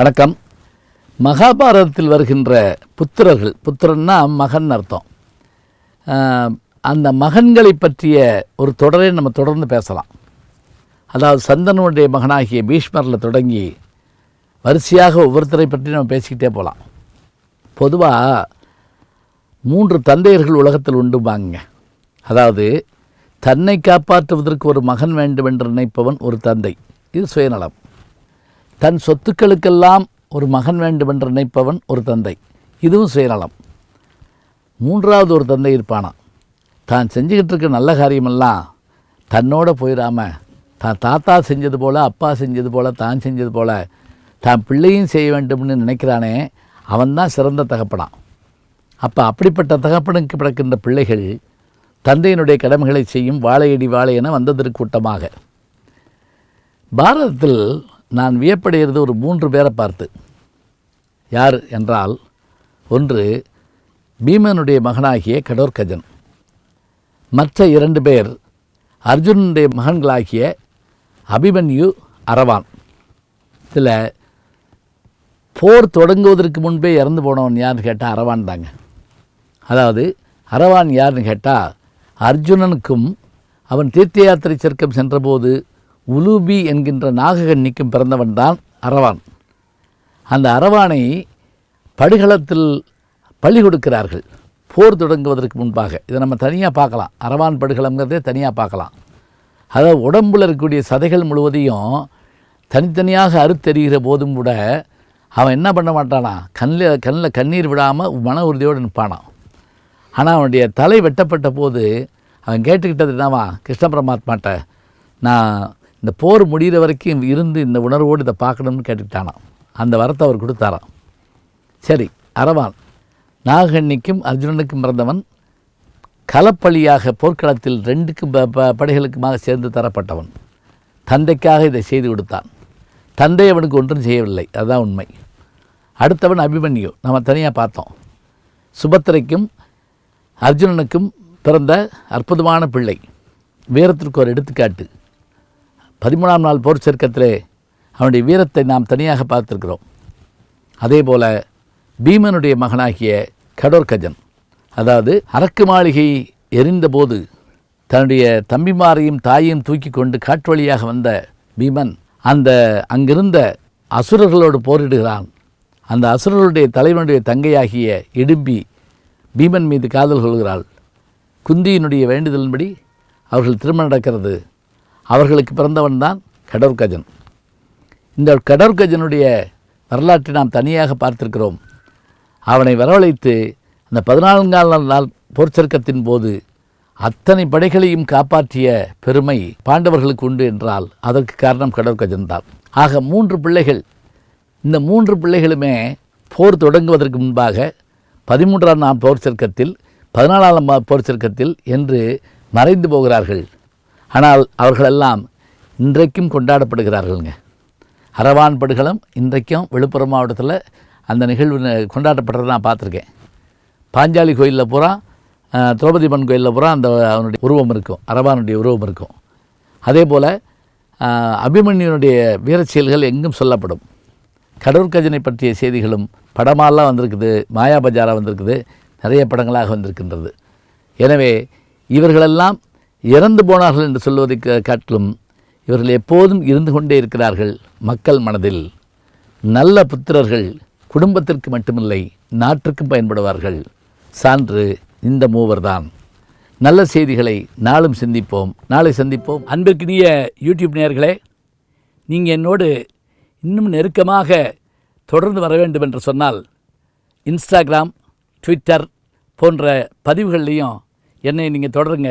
வணக்கம். மகாபாரதத்தில் வருகின்ற புத்திரர்கள் புத்திரன்னா மகன் அர்த்தம். அந்த மகன்களை பற்றிய ஒரு தொடரை நம்ம தொடர்ந்து பேசலாம். அதாவது சந்தனுடைய மகனாகிய பீஷ்மரில் தொடங்கி வரிசையாக ஒவ்வொருத்தரை பற்றி நம்ம பேசிக்கிட்டே போகலாம் பொதுவாக மூன்று தந்தையர்கள் உலகத்தில் உண்டுமாங்க அதாவது தன்னை காப்பாற்றுவதற்கு ஒரு மகன் வேண்டும் என்று நினைப்பவன் ஒரு தந்தை. இது சுயநலம். தன் சொத்துக்களுக்கெல்லாம் ஒரு மகன் வேண்டும் என்று நினைப்பவன் ஒரு தந்தை. இதுவும் சுயநலம் மூன்றாவது ஒரு தந்தை இருப்பானாம். தான் செஞ்சுக்கிட்டு இருக்க நல்ல காரியமெல்லாம் தன்னோட போயிடாம தான் தாத்தா செஞ்சது போல் அப்பா செஞ்சது போல் தான் செஞ்சது போல் தான் பிள்ளையும் செய்ய வேண்டும்னு நினைக்கிறானே அவன்தான் சிறந்த தகப்பனான் அப்போ அப்படிப்பட்ட தகப்பனுக்கு பிறக்கின்ற பிள்ளைகள் தந்தையினுடைய கடமைகளை செய்யும் வாழையடி வாழையென வந்ததற்கு கூட்டமாக பாரதத்தில் நான் வியப்படைகிறது ஒரு மூன்று பேரை பார்த்து. யார் என்றால் ஒன்று பீமனுடைய மகனாகிய கடோர்கஜன். மற்ற இரண்டு பேர் அர்ஜுனனுடைய மகன்களாகிய அபிமன்யு அரவான். இதில் போர் தொடங்குவதற்கு முன்பே இறந்து போனவன் யாருன்னு கேட்டால் அரவான் தாங்க. அதாவது அரவான் யாருன்னு கேட்டால் அர்ஜுனனுக்கும் அவன் தீர்த்த யாத்திரை சர்க்கம் சென்றபோது உலூபி என்கின்ற நாககன்னிக்கும் பிறந்தவன் தான் அரவான். அந்த அரவானை படுகளத்தில் பள்ளி கொடுக்கிறார்கள். போர் தொடங்குவதற்கு முன்பாக. இதை நம்ம தனியாக பார்க்கலாம். அரவான் படுகளம்ங்கிறதே தனியாக பார்க்கலாம். அதாவது உடம்பில் இருக்கக்கூடிய சதைகள் முழுவதையும் தனித்தனியாக அறுத்தெறிகிற போதும் கூட அவன் என்ன பண்ண மாட்டானா? கண்ணில் கண்ணில் கண்ணீர் விடாமல் மன உறுதியோடு நிற்பானான் ஆனால் அவனுடைய தலை வெட்டப்பட்ட போது அவன் கேட்டுக்கிட்டது என்னவா? கிருஷ்ண பரமாத்மாட்ட நான் இந்த போர் முடிகிற வரைக்கும் இருந்து இந்த உணர்வோடு இதை பார்க்கணும்னு கேட்டுக்கிட்டானான் அந்த வரத்தை அவர் கொடுத்தாராம். சரி அரவான் நாகன்னிக்கும் அர்ஜுனனுக்கும் பிறந்தவன் களப்பலியாக போர்க்களத்தில் ரெண்டுக்கும் ப ப- படைகளுக்குமாக சேர்ந்து தரப்பட்டவன். தந்தைக்காக இதை செய்து கொடுத்தான். தந்தை அவனுக்கு ஒன்றும் செய்யவில்லை. அதுதான் உண்மை. அடுத்தவன் அபிமன்யு. நம்ம தனியாக பார்த்தோம். சுபத்திரைக்கும் அர்ஜுனனுக்கும் பிறந்த அற்புதமான பிள்ளை. வீரத்திற்கு ஒரு எடுத்துக்காட்டு. பதிமூணாம் நாள் போர் சர்க்கத்திலே அவனுடைய வீரத்தை நாம் தனியாக பார்த்துருக்கிறோம். அதே போல பீமனுடைய மகனாகிய கடோர்கஜன் அதாவது அரக்கு மாளிகை எரிந்தபோது தன்னுடைய தம்பிமாரையும் தாயையும் தூக்கி கொண்டு காட்டு வழியாக வந்த பீமன் அந்த அங்கிருந்த அசுரர்களோடு போரிடுகிறான். அந்த அசுரர்களுடைய தலைவனுடைய தங்கையாகிய இடும்பி பீமன் மீது காதல் கொள்கிறாள். குந்தியினுடைய வேண்டுதலின்படி அவர்கள் திருமணம் நடக்கிறது. அவர்களுக்கு பிறந்தவன் தான் கடோர்கஜன் இந்த கடோர்கஜனுடைய வரலாற்றை நாம் தனியாக பார்த்திருக்கிறோம். அவனை வரவழைத்து அந்த பதினான்காம் நாள் போர் சர்க்கத்தின் போது அத்தனை படைகளையும் காப்பாற்றிய பெருமை பாண்டவர்களுக்கு உண்டு என்றால் அதற்கு காரணம் கடற்கஜன் தான். ஆக மூன்று பிள்ளைகள் இந்த மூன்று பிள்ளைகளுமே போர் தொடங்குவதற்கு முன்பாக பதிமூன்றாம் நாள் போர் சர்க்கத்தில் பதினாலாம் போர் சர்க்கத்தில் என்று மறைந்து போகிறார்கள். ஆனால் அவர்களெல்லாம் இன்றைக்கும் கொண்டாடப்படுகிறார்கள்ங்க. அரவான் படுகளம் இன்றைக்கும் விழுப்புரம் மாவட்டத்தில் அந்த நிகழ்வு கொண்டாடப்படுறதை நான் பார்த்துருக்கேன். பாஞ்சாலி கோயிலில் பூரா திரௌபதி அம்மன் கோயிலில் பூரா அந்த அவனுடைய உருவம் இருக்கும். அரவானுடைய உருவம் இருக்கும். அதே போல் அபிமன்யுனுடைய வீரச் செயல்கள் எங்கும் சொல்லப்படும். கடற்கஜனை பற்றிய செய்திகளும் படமாலாம் வந்திருக்குது மாயா பஜாரா வந்திருக்குது நிறைய படங்களாக வந்திருக்கின்றது. எனவே இவர்களெல்லாம் இறந்து போனார்கள் என்று சொல்வதை காட்டிலும் இவர்கள் எப்போதும் இருந்து கொண்டே இருக்கிறார்கள் மக்கள் மனதில். நல்ல புத்திரர்கள் குடும்பத்திற்கு மட்டுமில்லை நாட்டுக்கும் பயன்படுவார்கள். சான்று இந்த மூவர்தான். நல்ல செய்திகளை நாளும் சிந்திப்போம். நாளை சந்திப்போம். அன்பிற்கினிய யூடியூப் நேயர்களே நீங்கள் என்னோடு இன்னும் நெருக்கமாக தொடர்ந்து வர வேண்டும் என்று சொன்னால் இன்ஸ்டாகிராம் ட்விட்டர் போன்ற பதிவுகள்லேயும் என்னை நீங்கள் தொடருங்க.